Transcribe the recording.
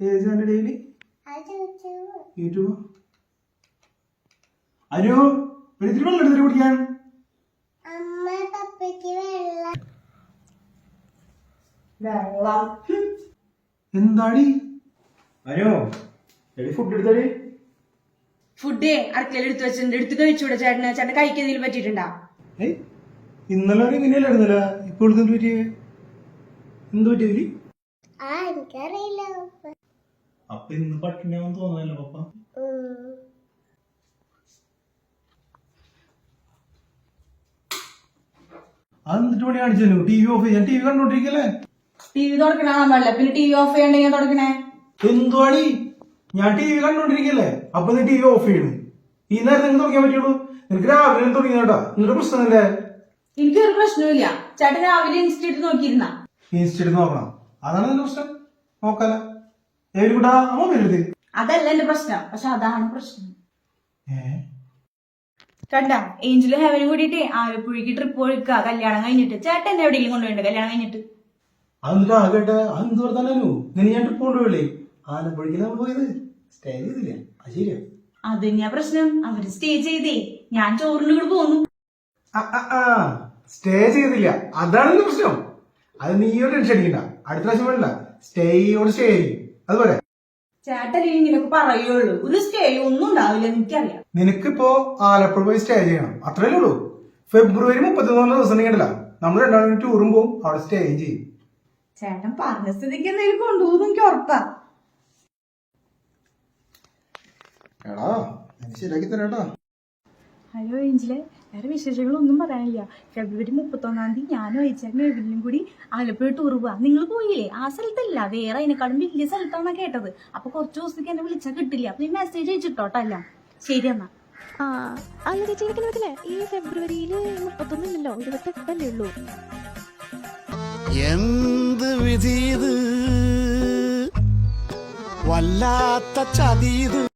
ഏത് daily? YouTube? Anu ഒരു ഇത്തിരി വെള്ളം എടുത്തിട്ട് കുടിക്കാൻ. എന്താടി? അനു എടി ഫുഡ് എടുത്തടി. ഫുഡ് അടുക്കളയിൽ എടുത്തു വെച്ചിട്ടുണ്ട്. എടുത്ത് കഴിച്ചൂടെ ചേട്ടന്? ചേട്ടൻ കഴിക്കുന്നതിൽ പറ്റിയിട്ടുണ്ടാ? ഇന്നലെ ഒരു ഇങ്ങനെയല്ലായിരുന്നല്ല. ഇപ്പോൾ എന്ത് പറ്റിയേ? എന്ത് പറ്റിയ? ആ എനിക്കറിയില്ല. പപ്പ. അപ്പൊ ഇന്ന് പട്ടിണിയാവും തോന്നല്ലോ പപ്പ. അതെന്നിട്ട് പണി കാണിച്ചു ടി വി ഓഫ് ചെയ്യാൻ ടി വി കണ്ടോണ്ടിരിക്കല്ലേ? ടി വി തുറക്കണ പിന്നെ ടി വി ഓഫ് ചെയ്യണ്ടെങ്കിൽ തുടക്കണേ? എന്തുവാണി ഞാൻ ടി വി കണ്ടോണ്ടിരിക്കല്ലേ? അപ്പൊ നീ ടി വി ഓഫ് ചെയ്യണു. ഈ നേരത്തെ നിങ്ങൾക്ക് തുടങ്ങിയാൻ പറ്റുള്ളൂ നിനക്ക് രാവിലെ തുടങ്ങി കേട്ടോ. എന്നിട്ട് പ്രശ്നമല്ലേ. എനിക്കൊരു പ്രശ്നമില്ല ചേട്ടൻ രാവിലെ ഇൻസ്റ്റിറ്റ്യൂട്ട് നോക്കിയിരുന്ന. ഇൻസ്റ്റിറ്റ്യൂട്ട് നോക്കണം. അതാണ് നിന്റെ പ്രശ്നം. നോക്കാല. ഏവരും കൂട്ടാ അമ്മ വരരുത് അതല്ല എന്റെ പ്രശ്നം. പക്ഷെ അതാണ് പ്രശ്നം. ഏ? കണ്ട ഏഞ്ചലും ഹെവനും കൂടിയിട്ട് ആലപ്പുഴയ്ക്ക് ട്രിപ്പ് കല്യാണം കഴിഞ്ഞിട്ട്. ചേട്ടൻ എന്നെ എവിടെയെങ്കിലും കൊണ്ടുപോയിട്ടുണ്ട് കല്യാണം കഴിഞ്ഞിട്ട്? അന്നിട്ട് ആകട്ടെ അതെന്ത് പറഞ്ഞാലു നിന്നെ ഞാൻ ട്രിപ്പ് കൊണ്ടുപോയില്ലേ ആലപ്പുഴയ്ക്ക് നമ്മൾ പോയത്. സ്റ്റേ ചെയ്തില്ല. അത് ശരിയാ. അത് തന്നെയാ പ്രശ്നം? അവർ സ്റ്റേ ചെയ്തേ. ഞാൻ കൂടെ പോന്നു. സ്റ്റേ ചെയ്തില്ല. അതാണ് പ്രശ്നം. അത് നീ ഒരു ടെൻഷൻ അടിക്കണ്ട. അടുത്ത പ്രാവശ്യം വേണ്ട സ്റ്റേയോട് സ്റ്റേ ആയിരിക്കും അതുപോലെ. ചേട്ടൻ പറയുള്ളൂ. ഒരു സ്റ്റേ ഒന്നും ഉണ്ടാവില്ല എനിക്കറിയാം. നിനക്കിപ്പോ ആലപ്പുഴ പോയി സ്റ്റേ ചെയ്യണം. അത്രേ ഉള്ളൂ. ഫെബ്രുവരി മുപ്പത്തിനാല് ദിവസം നീണ്ടല്ല. നമ്മൾ രണ്ടാളും ടൂറും പോവും. അവിടെ സ്റ്റേ ചെയ്യും. ചേട്ടൻ പറഞ്ഞ സ്ഥിതിക്ക് എന്തെങ്കിലും കൊണ്ടുപോകും എനിക്ക് ഉറപ്പാ. എടാ ശരിയാക്കി തരാട്ടാ ഹലോ ഏഞ്ചലെ. വേറെ വിശേഷങ്ങളൊന്നും പറയാനില്ല. ഫെബ്രുവരി മുപ്പത്തൊന്നാം തീയതി ഞാനും അയച്ചേട്ടനും എവിടെയും കൂടി ആലപ്പുഴ ടൂർ പോവാ. നിങ്ങൾ പോയില്ലേ? ആ സ്ഥലത്തല്ല. വേറെ അതിനേക്കാളും വലിയ സ്ഥലത്താണ് കേട്ടത്. അപ്പൊ കുറച്ച് ദിവസത്തേക്ക് എന്നെ വിളിച്ചാൽ കിട്ടില്ല. അപ്പൊ ഈ മെസ്സേജ് അയച്ചിട്ടോട്ടല്ല ശരി എന്നാ. ആ അല്ല ചേച്ചി എനിക്ക് പറ്റില്ല ഈ ഫെബ്രുവരിയിൽ മുപ്പത്തൊന്നില്ലല്ലോ? ഇരുപത്തെട്ടല്ലേ ഉള്ളൂ. എന്ത് വിധീത് വല്ലാത്ത ചതീത്